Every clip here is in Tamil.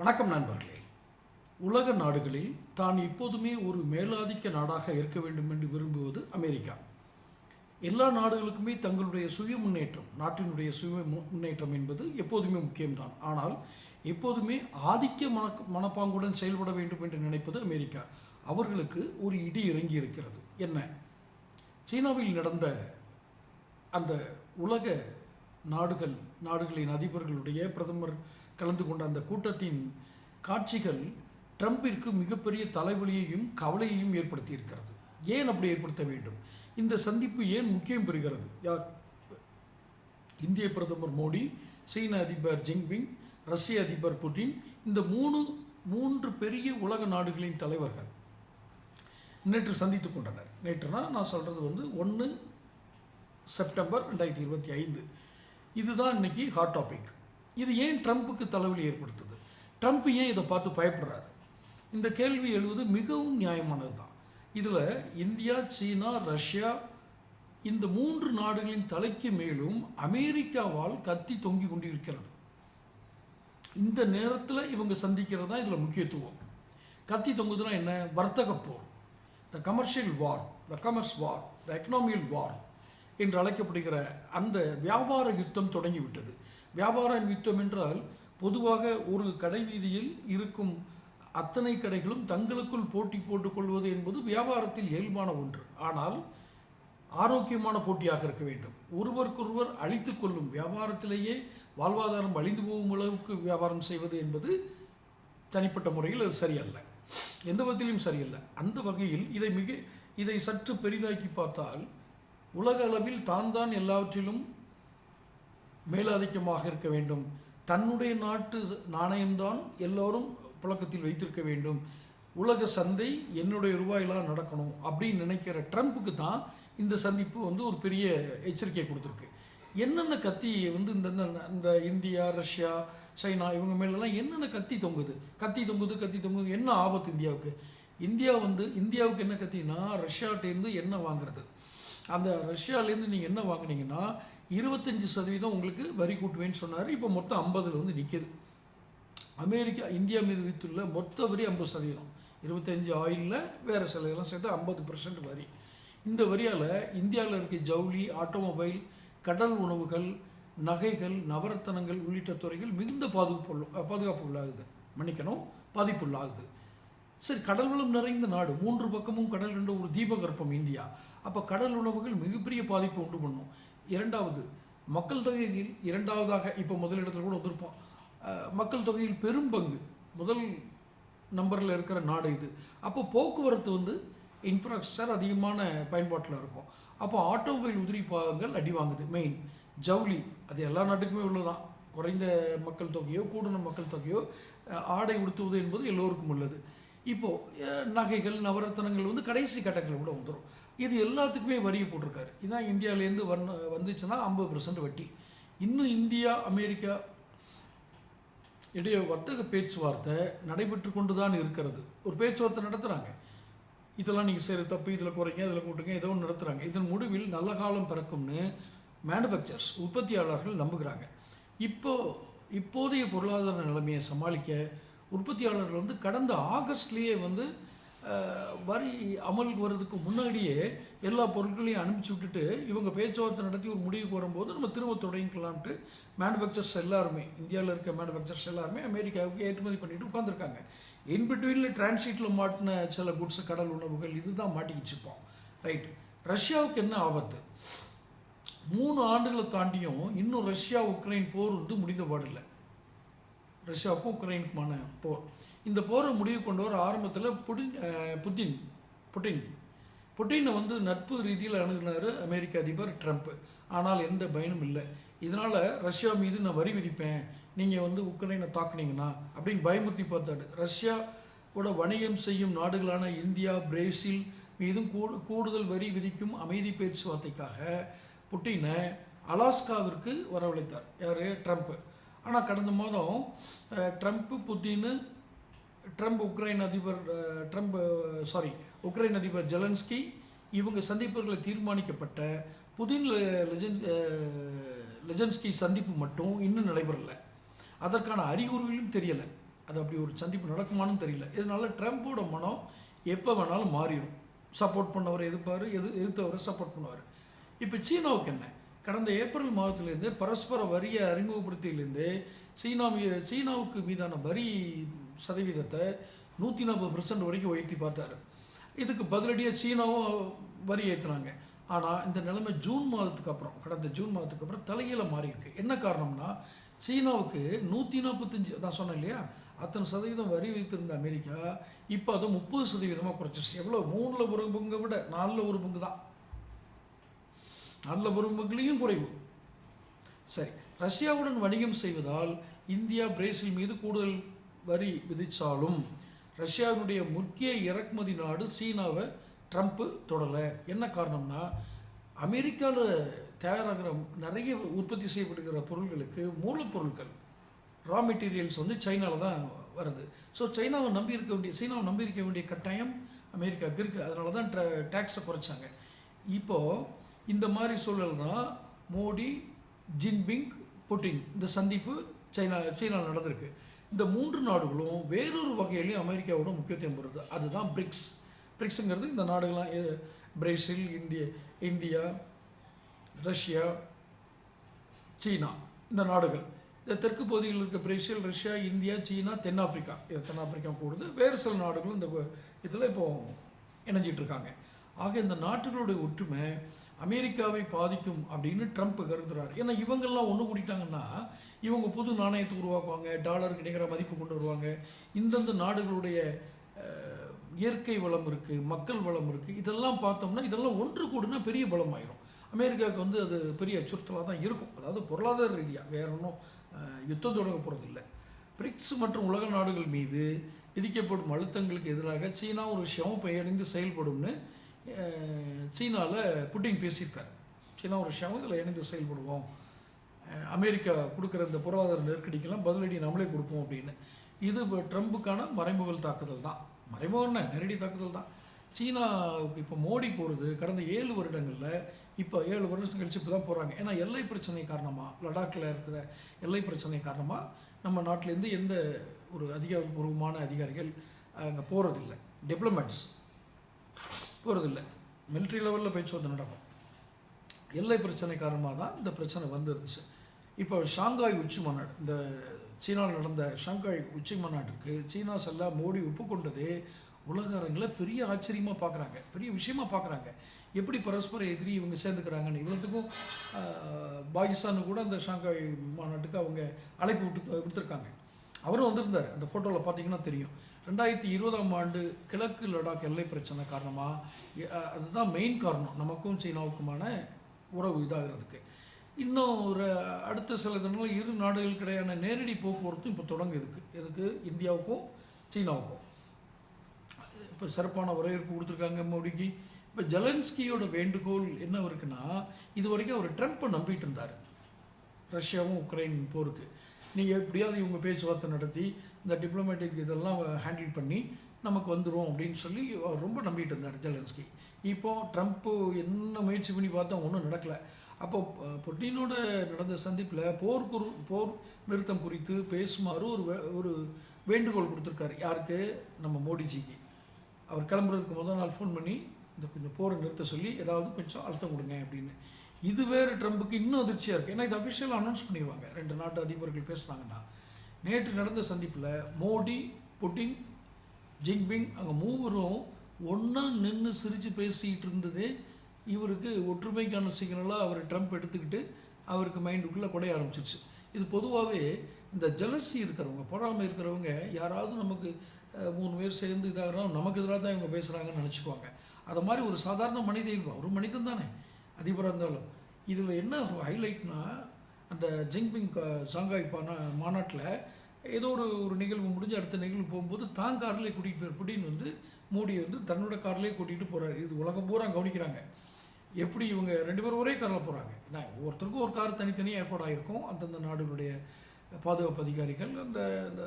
வணக்கம் நண்பர்களே. உலக நாடுகளில் தான் எப்போதுமே ஒரு மேலாதிக்க நாடாக இருக்க வேண்டும் என்று விரும்புவது அமெரிக்கா. எல்லா நாடுகளுக்குமே தங்களுடைய சுய முன்னேற்றம் நாட்டினுடைய சுய முன்னேற்றம் என்பது எப்போதுமே முக்கியம்தான். ஆனால் எப்போதுமே ஆதிக்க மன மனப்பாங்குடன் செயல்பட வேண்டும் என்று நினைப்பது அமெரிக்கா. அவர்களுக்கு ஒரு இடி இறங்கி இருக்கிறது. என்ன? சீனாவில் நடந்த அந்த உலக நாடுகள் நாடுகளின் அதிபர்களுடைய பிரதமர் கலந்து கொண்ட அந்த கூட்டத்தின் காட்சிகள் ட்ரம்பிற்கு மிகப்பெரிய தலைவலியையும் கவலையையும் ஏற்படுத்தி இருக்கிறது ஏன் அப்படி ஏற்படுத்த வேண்டும்? இந்த சந்திப்பு ஏன் முக்கியம் பெறுகிறது? யார் இந்திய பிரதமர் மோடி சீன அதிபர் ஜிங்பிங் ரஷ்ய அதிபர் புட்டின் இந்த மூணு மூன்று பெரிய உலக நாடுகளின் தலைவர்கள் நேற்று சந்தித்துக் கொண்டனர். நேற்றுனா நான் சொல்கிறது வந்து ஒன்று செப்டம்பர் ரெண்டாயிரத்தி இருபத்தி ஐந்து. இதுதான் இன்னைக்கு ஹாட் டாபிக் இது ஏன் ட்ரம்ப்புக்கு தலைவலி ஏற்படுத்துது? ட்ரம்ப் ஏன் இதை பார்த்து பயப்படுறாரு? இந்த கேள்வி எழுவது மிகவும் நியாயமானது தான் இதில் இந்தியா சீனா ரஷ்யா இந்த மூன்று நாடுகளின் தலைக்கு மேலும் அமெரிக்காவால் கத்தி தொங்கி கொண்டிருக்கிறது. இந்த நேரத்தில் இவங்க சந்திக்கிறது தான் இதில் முக்கியத்துவம். கத்தி தொங்குதுன்னா என்ன? வர்த்தக போர். The commercial war the commerce வார் த எக்கனாமியல் வார் என்று அழைக்கப்படுகிற அந்த வியாபார யுத்தம் தொடங்கிவிட்டது. வியாபார யுத்தம் என்றால் பொதுவாக ஒரு கடை வீதியில் இருக்கும் அத்தனை கடைகளும் தங்களுக்குள் போட்டி போட்டுக்கொள்வது என்பது வியாபாரத்தில் இயல்பான ஒன்று. ஆனால் ஆரோக்கியமான போட்டியாக இருக்க வேண்டும். ஒருவருக்கொருவர் அழித்து கொள்ளும் வியாபாரத்திலேயே வாழ்வாதாரம் அழிந்து போகும் அளவுக்கு வியாபாரம் செய்வது என்பது தனிப்பட்ட முறையில் அது சரியல்ல. எந்த விதத்திலும் சரியல்ல. அந்த வகையில் இதை மிக இதை சற்று பெரிதாக்கி பார்த்தால் உலக அளவில் தான் தான் எல்லாவற்றிலும் மேலாதிக்கமாக இருக்க வேண்டும். தன்னுடைய நாட்டு நாணயம்தான் எல்லோரும் புழக்கத்தில் வைத்திருக்க வேண்டும். உலக சந்தை என்னுடைய ரூபாயிலாம் நடக்கணும் அப்படின்னு நினைக்கிற ட்ரம்ப்புக்கு தான் இந்த சந்திப்பு வந்து ஒரு பெரிய எச்சரிக்கை கொடுத்துருக்கு. என்னென்ன கத்தி வந்து இந்த இந்த- இந்தியா ரஷ்யா சைனா இவங்க மேலெல்லாம் என்னென்ன கத்தி தொங்குது? கத்தி தொங்குது கத்தி தொங்குது என்ன ஆபத்து இந்தியாவுக்கு? இந்தியா வந்து இந்தியாவுக்கு என்ன கத்தினா ரஷ்யாட்டேருந்து என்ன வாங்குறது. அந்த ரஷ்யாலேருந்து நீங்கள் என்ன வாங்குனீங்கன்னா இருபத்தஞ்சு சதவீதம் உங்களுக்கு வரி கூட்டுவேன்னு சொன்னார். இப்போ மொத்தம் ஐம்பதில் வந்து நிற்கிது அமெரிக்கா இந்தியா மீது வித்துள்ள மொத்த வரி ஐம்பது சதவீதம். இருபத்தஞ்சு ஆயிலில் வேறு சிலையெல்லாம் சேர்த்து ஐம்பது பர்சன்ட் வரி. இந்த வரியால் இந்தியாவில் இருக்க ஜவுளி ஆட்டோமொபைல் கடல் உணவுகள் நகைகள் நவரத்தனங்கள் உள்ளிட்ட துறைகள் மிகுந்த பாதுகாப்பு பாதுகாப்பு உள்ளாகுது. மன்னிக்கணும் பாதிப்பு உள்ளாகுது. சரி கடல் வளம் நிறைந்த நாடு. மூன்று பக்கமும் கடல் என்ற ஒரு தீபகற்பம் இந்தியா. அப்போ கடல் உணவுகள் மிகப்பெரிய பாதிப்பு உண்டு பண்ணும். இரண்டாவது மக்கள் தொகையில் இரண்டாவதாக இப்போ முதலிடத்தில் கூட வந்திருப்போம். மக்கள் தொகையில் பெரும் பங்கு. முதல் நம்பரில் இருக்கிற நாடு இது. அப்போ போக்குவரத்து வந்து இன்ஃப்ராஸ்ட்ரக்சர் அதிகமான பயன்பாட்டில் இருக்கும். அப்போ ஆட்டோமொபைல் உதிரி பாகங்கள் அடி வாங்குது மெயின் ஜவுளி அது எல்லா நாட்டுக்குமே உள்ளதான் குறைந்த மக்கள் தொகையோ கூடுன மக்கள் தொகையோ ஆடை உடுத்துவது என்பது எல்லோருக்கும் உள்ளது. இப்போது நகைகள் நவரத்தனங்கள் வந்து கடைசி கட்டங்கள் கூட வந்துடும் இது எல்லாத்துக்குமே வரியை போட்டிருக்காரு. இதான் இந்தியாவிலேருந்து வந் வந்துச்சுன்னா ஐம்பது பர்சன்ட் வட்டி. இன்னும் இந்தியா அமெரிக்கா இடையே வர்த்தக பேச்சுவார்த்தை நடைபெற்று கொண்டு தான் இருக்கிறது. ஒரு பேச்சுவார்த்தை நடத்துகிறாங்க இதெல்லாம் நீங்கள் சரி தப்பு இதில் குறைங்க இதில் கூட்டுங்க ஏதோ ஒன்று நடத்துகிறாங்க இதன் முடிவில் நல்ல காலம் பிறக்கும்னு மேனுஃபேக்சர்ஸ் உற்பத்தியாளர்கள் நம்புகிறாங்க. இப்போ இப்போதைய பொருளாதார நிலைமையை சமாளிக்க உற்பத்தியாளர்கள் வந்து கடந்த ஆகஸ்ட்லேயே வந்து வரி அமலுக்கு வர்றதுக்கு முன்னாடியே எல்லா பொருட்களையும் அனுப்பிச்சு விட்டுட்டு இவங்க பேச்சுவார்த்தை நடத்தி ஒரு முடிவுக்கு வரும்போது நம்ம திரும்ப தொடங்கிக்கலாம்ட்டு மேனுஃபேக்சர்ஸ் எல்லாருமே இந்தியாவில் இருக்க மேனுஃபேக்சர்ஸ் எல்லாருமே அமெரிக்காவுக்கு ஏற்றுமதி பண்ணிட்டு உட்காந்துருக்காங்க இன்பிட்வீனில் டிரான்சிட்டில் மாட்டின சில குட்ஸ் கடல் உணவுகள் இதுதான் மாட்டிக்கிச்சுப்போம் ரைட் ரஷ்யாவுக்கு என்ன ஆபத்து? மூணு ஆண்டுகளை தாண்டியும் இன்னும் ரஷ்யா உக்ரைன் போர் வந்து முடிந்த பாடில்லை ரஷ்யாவுக்கும் உக்ரைனுக்குமான போர். இந்த போரை முடிவு கொண்டு வர ஆரம்பத்தில் புடின் புட்டின் புட்டின். புட்டினை வந்து நட்பு ரீதியில் அணுகினார் அமெரிக்க அதிபர் ட்ரம்ப். ஆனால் எந்த பயனும் இல்லை. இதனால் ரஷ்யா மீது நான் வரி விதிப்பேன். நீங்கள் வந்து உக்ரைனை தாக்குனீங்கன்னா அப்படின்னு பயமுறுத்தி பார்த்தாரு. ரஷ்யாவோட வணிகம் செய்யும் நாடுகளான இந்தியா பிரேசில் மீதும் கூடு கூடுதல் வரி விதிக்கும் அமைதி பேச்சுவார்த்தைக்காக புட்டினை அலாஸ்காவிற்கு வரவழைத்தார். யார்? ட்ரம்ப்பு ஆனால் கடந்த மாதம் ட்ரம்ப்பு ட்ரம்ப் ட்ரம்ப் உக்ரைன் அதிபர் ட்ரம்ப் சாரி உக்ரைன் அதிபர் ஜெலன்ஸ்கி இவங்க சந்திப்புகளை தீர்மானிக்கப்பட்ட புதின் லெ- லெஜன் லெஜன்ஸ்கி சந்திப்பு மட்டும் இன்னும் நடைபெறலை. அதற்கான அறிகுறிகளும் தெரியலை. அது அப்படி ஒரு சந்திப்பு நடக்குமான்னு தெரியல. இதனால ட்ரம்ப்போட மனம் எப்போ வேணாலும் மாறிடும் சப்போர்ட் பண்ணவரை எதிர்ப்பார் எது எதிர்த்தவரை சப்போர்ட் பண்ணுவார். இப்போ சீனாவுக்கு என்ன? கடந்த ஏப்ரல் மாதத்திலிருந்து பரஸ்பர வரியை அறிமுகப்படுத்தியிலேருந்து சீனா மீ- சீனாவுக்கு மீதான வரி சதவீதத்தை நூற்றி நாற்பது பர்சன்ட் வரைக்கும் உயர்த்தி பார்த்தாரு. இதுக்கு பதிலடியாக சீனாவும் வரி ஏற்றுனாங்க ஆனால் இந்த நிலைமை ஜூன் மாதத்துக்கு அப்புறம் கடந்த ஜூன் மாதத்துக்கு அப்புறம் தலையில மாறி இருக்கு என்ன காரணம்னா சீனாவுக்கு நூற்றி நாற்பத்தஞ்சு நான் சொன்னேன் இல்லையா? அத்தனை சதவீதம் வரி வைத்திருந்த அமெரிக்கா இப்போ அது முப்பது சதவீதமாக குறைச்சிருச்சு. எவ்வளோ மூணில் ஒரு பங்கை விட நாலில் ஒரு பங்கு தான் நல்ல ஒரு குறைவு. சரி ரஷ்யாவுடன் வணிகம் செய்வதால் இந்தியா பிரேசில் மீது கூடுதல் வரி விதித்தாலும் ரஷ்யாவினுடைய முக்கிய இறக்குமதி நாடு சீனாவை ட்ரம்ப்பு தொடலை. என்ன காரணம்னா அமெரிக்காவில் தயாராகிற நிறைய உற்பத்தி செய்யப்படுகிற பொருள்களுக்கு மூலப்பொருட்கள் ரா மெட்டீரியல்ஸ் வந்து சைனாவில் தான் வருது. ஸோ சைனாவை நம்பி இருக்க வேண்டிய சீனாவை நம்பி இருக்க வேண்டிய கட்டாயம் அமெரிக்காவுக்கு இருக்குது அதனால தான் டேக்ஸை குறைச்சாங்க. இப்போது இந்த மாதிரி சூழல் தான் மோடி ஜின்பிங் புட்டின் இந்த சந்திப்பு சைனா சீனாவில் நடந்திருக்கு. இந்த மூன்று நாடுகளும் வேறொரு வகையிலையும் அமெரிக்காவோட முக்கியத்துவம் பெறுது. அதுதான் பிரிக்ஸ். பிரிக்ஸுங்கிறது இந்த நாடுகள்லாம் எ- பிரேசில் இந்திய இந்தியா ரஷ்யா சீனா இந்த நாடுகள். இந்த தெற்கு பகுதியில் இருக்க பிரேசில் ரஷ்யா இந்தியா சீனா தென்னாப்பிரிக்கா. இது தென்னாப்பிரிக்கா கூடுது. வேறு சில நாடுகளும் இந்த இதில் இப்போது இணைஞ்சிட்ருக்காங்க. ஆக இந்த நாட்டுகளுடைய ஒற்றுமை அமெரிக்காவை பாதிக்கும் அப்படின்னு ட்ரம்ப் கருதுறாரு. ஏன்னா இவங்கெல்லாம் ஒன்று கூட்டிட்டாங்கன்னா இவங்க புது நாணயத்தை உருவாக்குவாங்க டாலருக்கு கிடைக்கிற மதிப்பு கொண்டு வருவாங்க. இந்தந்த நாடுகளுடைய இயற்கை வளம் இருக்குது மக்கள் வளம் இருக்குது இதெல்லாம் பார்த்தோம்னா இதெல்லாம் ஒன்று கூடுனா பெரிய பலம் ஆயிரும். அமெரிக்காவுக்கு வந்து அது பெரிய அச்சுறுத்தலாக தான் இருக்கும். அதாவது பொருளாதார ரீதியாக வேற ஒன்றும் யுத்தம் தொடங்க போகிறது இல்லை. பிரிக்ஸ் மற்றும் உலக நாடுகள் மீது விதிக்கப்படும் அழுத்தங்களுக்கு எதிராக சீனா ஒரு சிவம் பயணிந்து செயல்படும்னு சீனாவில் புட்டின் பேசியிருக்கார். சீனா ஒரு இதில் இணைந்து செயல்படுவோம். அமெரிக்கா கொடுக்குற இந்த பொருளாதார நெருக்கடிக்கெல்லாம் பதிலடி நம்மளே கொடுப்போம் அப்படின்னு. இது இப்போ ட்ரம்புக்கான மறைமுகல் தாக்குதல் தான். மறைமுகம்னா நேரடி தாக்குதல் தான். சீனாவுக்கு இப்போ மோடி போகிறது கடந்த ஏழு வருடங்களில் இப்போ ஏழு வருடம் கழிச்சு இப்போ தான் போகிறாங்க ஏன்னா எல்லை பிரச்சனை காரணமாக லடாக்கில் இருக்கிற எல்லை பிரச்சனை காரணமாக நம்ம நாட்டிலேருந்து எந்த ஒரு அதிகாரபூர்வமான அதிகாரிகள் அங்கே போகிறதில்ல டிப்ளமேட்ஸ் போகிறதில்ல மிலிட்ரி லெவலில் பேச்சுவார்த்தை நடக்கும்? எல்லை பிரச்சனை காரணமாக தான் இந்த பிரச்சனை வந்துருந்துச்சு. இப்போ ஷாங்காய் உச்சி மாநாடு இந்த சீனாவில் நடந்த ஷாங்காய் உச்சி மாநாட்டிற்கு சீனா செல்ல மோடி ஒப்புக்கொண்டது உலக அரங்கில் பெரிய ஆச்சரியமாக பார்க்குறாங்க பெரிய விஷயமா பார்க்குறாங்க எப்படி பரஸ்பர எதிரி இவங்க சேர்ந்துக்கிறாங்கன்னு இவ்வளோத்துக்கும் பாகிஸ்தானு கூட அந்த ஷாங்காய் மாநாட்டுக்கு அவங்க அழைப்பு விட்டு விடுத்திருக்காங்க அவரும் வந்திருந்தார். அந்த ஃபோட்டோவில் பார்த்தீங்கன்னா தெரியும். ரெண்டாயிரத்தி இருபதாம் ஆண்டு கிழக்கு லடாக் எல்லை பிரச்சனை காரணமாக அதுதான் மெயின் காரணம். நமக்கும் சீனாவுக்குமான உறவு இதாகிறதுக்கு. இன்னும் ஒரு அடுத்த சில தினங்கள் இரு நாடுகளுக்கிடையான நேரடி போக்குவரத்தும் இப்போ தொடங்குதுக்கு. எதுக்கு? இந்தியாவுக்கும் சீனாவுக்கும். இப்போ சிறப்பான வரவேற்பு கொடுத்துருக்காங்க மோடிக்கு. இப்போ ஜெலன்ஸ்கியோட வேண்டுகோள் என்ன இருக்குன்னா இது வரைக்கும் அவர் ட்ரம்ப்பை நம்பிட்டு இருந்தார். ரஷ்யாவும் உக்ரைன் போருக்கு. நீங்கள் எப்படியாவது இவங்க பேச்சுவார்த்தை நடத்தி இந்த டிப்ளமேட்டிக் இதெல்லாம் ஹேண்டில் பண்ணி நமக்கு வந்துடும் அப்படின்னு சொல்லி அவர் ரொம்ப நம்பிட்டு இருந்தார் ஜெலன்ஸ்கி. இப்போ ட்ரம்ப்பு என்ன முயற்சி பண்ணி பார்த்தா ஒன்றும் நடக்கலை. அப்போ புட்டினோட நடந்த சந்திப்பில் போர் குறு போர் நிறுத்தம் குறித்து பேசுமாறு ஒரு ஒரு வேண்டுகோள் கொடுத்துருக்காரு. யாருக்கு? நம்ம மோடிஜிக்கு. அவர் கிளம்புறதுக்கு முதல் நாள் ஃபோன் பண்ணி இந்த கொஞ்சம் போரை நிறுத்த சொல்லி ஏதாவது கொஞ்சம் அழுத்தம் கொடுங்க அப்படின்னு. இது வேறு ட்ரம்புக்கு இன்னும் அதிர்ச்சியாக இருக்குது ஏன்னா இது அஃபிஷியலாக அனௌன்ஸ் பண்ணிடுவாங்க. ரெண்டு நாட்டு அதிபர்கள் பேசுனாங்கன்னா. நேற்று நடந்த சந்திப்பில் மோடி புட்டின் ஜிங்பிங் அங்கே மூவரும் ஒன்றா நின்று சிரித்து பேசிக்கிட்டு இருந்ததே இவருக்கு ஒற்றுமைக்கான சிக்னலாக அவர் ட்ரம்ப் எடுத்துக்கிட்டு அவருக்கு மைண்டுக்குள்ளே குடைய ஆரம்பிச்சிருச்சு. இது பொதுவாகவே இந்த ஜலசி இருக்கிறவங்க பொறாமை இருக்கிறவங்க யாராவது நமக்கு மூணு பேர் சேர்ந்து இதாகிறோம் நமக்கு எதிராக தான் இவங்க பேசுகிறாங்கன்னு நினச்சிக்குவாங்க. அதை மாதிரி ஒரு சாதாரண மனித ஒரு மனிதன் தானே அதிபராக இருந்தாலும். இதில் என்ன ஹைலைட்னா அந்த ஜிங்பிங் சாங்காய் ஷாங்காய் பானா மாநாட்டில் ஏதோ ஒரு ஒரு நிகழ்வு முடிஞ்சு அடுத்த நிகழ்வு போகும்போது தான் கார்லேயே கூட்டிகிட்டு போய் புட்டின் வந்து மோடியை வந்து தன்னோட கார்லேயே கூட்டிகிட்டு போகிறாரு இது உலகம் பூரா கவனிக்கிறாங்க. எப்படி இவங்க ரெண்டு பேரும் ஒரே காரில் போகிறாங்க நான் ஒவ்வொருத்தருக்கும் ஒரு கார் தனித்தனியாக ஏற்பாடு ஆகிருக்கும் அந்தந்த நாடுகளுடைய பாதுகாப்பு அதிகாரிகள் அந்த அந்த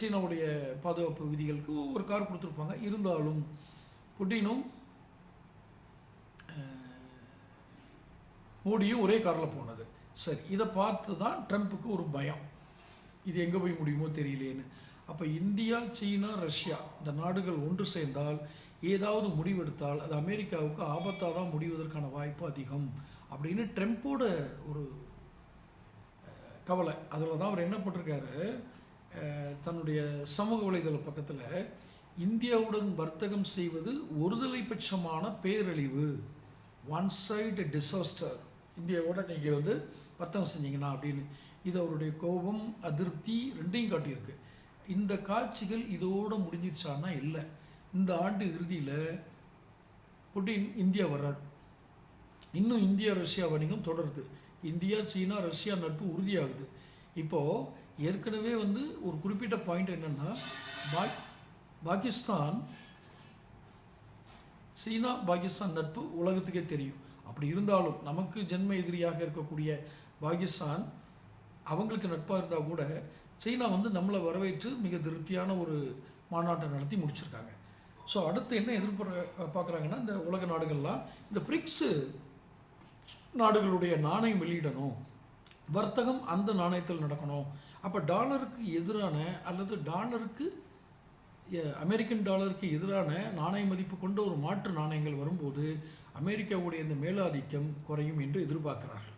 சீனாவுடைய பாதுகாப்பு விதிகளுக்கு ஒரு கார் கொடுத்துருப்பாங்க. இருந்தாலும் புட்டினும் மோடியும் ஒரே காரில் போனது. சரி இதை பார்த்து தான் ட்ரம்ப்புக்கு ஒரு பயம். இது எங்கே போய் முடியுமோ தெரியலேன்னு. அப்போ இந்தியா சீனா ரஷ்யா இந்த நாடுகள் ஒன்று சேர்ந்தால் ஏதாவது முடிவெடுத்தால் அது அமெரிக்காவுக்கு ஆபத்தாக தான் முடிவதற்கான வாய்ப்பு அதிகம் அப்படின்னு ட்ரம்ப்போட ஒரு கவலை. அதில் தான் அவர் என்ன போட்டிருக்காரு? தன்னுடைய சமூக வலைதள பக்கத்தில் இந்தியாவுடன் வர்த்தகம் செய்வது ஒருதலை பட்சமான பேரழிவு. ஒன் சைடு டிசாஸ்டர் இந்தியாவோட நீங்கள் வந்து வர்த்தகம் செஞ்சீங்கன்னா அப்படின்னு இது அவருடைய கோபம் அதிருப்தி ரெண்டையும் காட்டியிருக்கு. இந்த காட்சிகள் இதோட முடிஞ்சிருச்சான்னா இல்லை. இந்த ஆண்டு இறுதியில் புட்டின் இந்தியா வர்றார். இன்னும் இந்தியா ரஷ்யா வணிகம் தொடருது. இந்தியா சீனா ரஷ்யா நட்பு உறுதியாகுது. இப்போது ஏற்கனவே வந்து ஒரு குறிப்பிட்ட பாயிண்ட் என்னென்னா பா பாகிஸ்தான் சீனா பாகிஸ்தான் நட்பு உலகத்துக்கே தெரியும். அப்படி இருந்தாலும் நமக்கு ஜென்ம எதிரியாக இருக்கக்கூடிய பாகிஸ்தான் அவங்களுக்கு நட்பாக இருந்தால் கூட சீனா வந்து நம்மளை வரவேற்று மிக திருப்தியான ஒரு மாநாட்டை நடத்தி முடிச்சிருக்காங்க. ஸோ அடுத்து என்ன எதிர்பார்க்க பார்க்குறாங்கன்னா இந்த உலக நாடுகள்லாம் இந்த பிரிக்ஸு நாடுகளுடைய நாணயம் வெளியிடணும். வர்த்தகம் அந்த நாணயத்தில் நடக்கணும். அப்போ டாலருக்கு எதிரான அல்லது டாலருக்கு அமெரிக்கன் டாலருக்கு எதிரான நாணய மதிப்பு கொண்ட ஒரு மாற்று நாணயங்கள் வரும்போது அமெரிக்காவுடைய இந்த மேலாதிக்கம் குறையும் என்று எதிர்பார்க்கிறார்கள்.